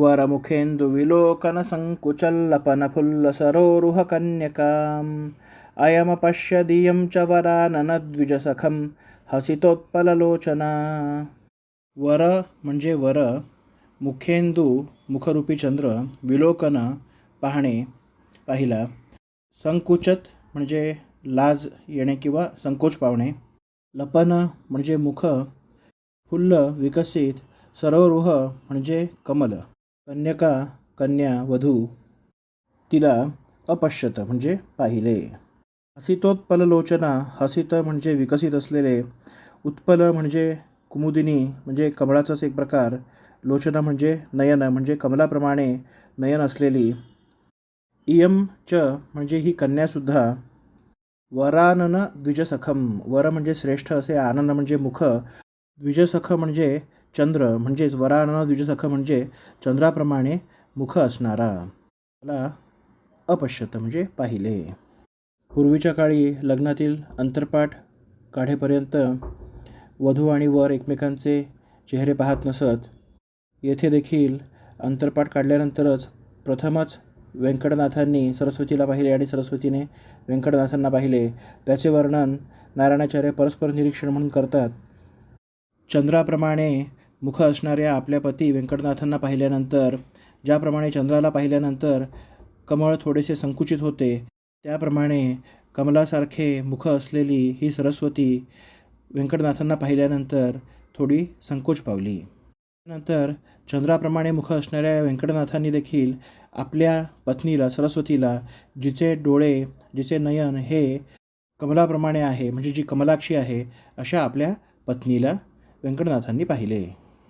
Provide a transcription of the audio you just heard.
वरमुखेन्दुविलोकनसङ्कुचल्लपनफुल्लसरोरुहकन्यकाम्। कन्यकाम् दियं च वराननद्विजसखं हसितोत्पललोचना। वर म्हणजे वर मुखेंदू मुखरूपी चंद्र विलोकन पाहणे पाहिला। संकुचत म्हणजे लाज येणे किंवा संकोच पावणे। लपन म्हणजे मुख फुल्ल विकसित सरोरुह म्हणजे कमल। कन्यका कन्या वधू तिला अपश्यत म्हणजे पाहिले. हसितोत्पललोचना हसित म्हणजे विकसित असलेले उत्पल म्हणजे कुमुदिनी म्हणजे कमळाचाच एक प्रकार लोचना म्हणजे नयन म्हणजे कमलाप्रमाणे नयन असलेली. इयम च म्हणजे ही कन्यासुद्धा. वरानन द्विजसखम वर म्हणजे श्रेष्ठ असे आनंद म्हणजे मुख द्विजसख म्हणजे चंद्र म्हणजेच वरानन द्विजसख म्हणजे चंद्राप्रमाणे मुख असणारा. मला अपश्यत म्हणजे पाहिले. पूर्वीच्या काळी लग्नातील अंतरपाठ काढेपर्यंत वधू आणि वर एकमेकांचे चेहरे पाहत नसत. येथे देखील अंतरपाठ काढल्यानंतरच प्रथमच व्यंकटनाथांनी सरस्वतीला पाहिले आणि सरस्वतीने व्यंकटनाथांना पाहिले. त्याचे वर्णन नारायणाचार्य परस्पर निरीक्षण म्हणून करतात. चंद्राप्रमाणे मुख असणाऱ्या आपल्या पती व्यंकटनाथांना पाहिल्यानंतर ज्याप्रमाणे चंद्राला पाहिल्यानंतर कमळ थोडेसे संकुचित होते त्याप्रमाणे कमलासारखे मुख असलेली ही सरस्वती व्यंकटनाथांना पाहिल्यानंतर थोडी संकोच पावली. नंतर चंद्राप्रमाणे मुख असणाऱ्या व्यंकटनाथांनी देखील आपल्या पत्नीला सरस्वतीला जिचे डोळे जिचे नयन हे कमलाप्रमाणे आहे म्हणजे जी कमलाक्षी आहे अशा आपल्या पत्नीला व्यंकटनाथांनी पाहिले.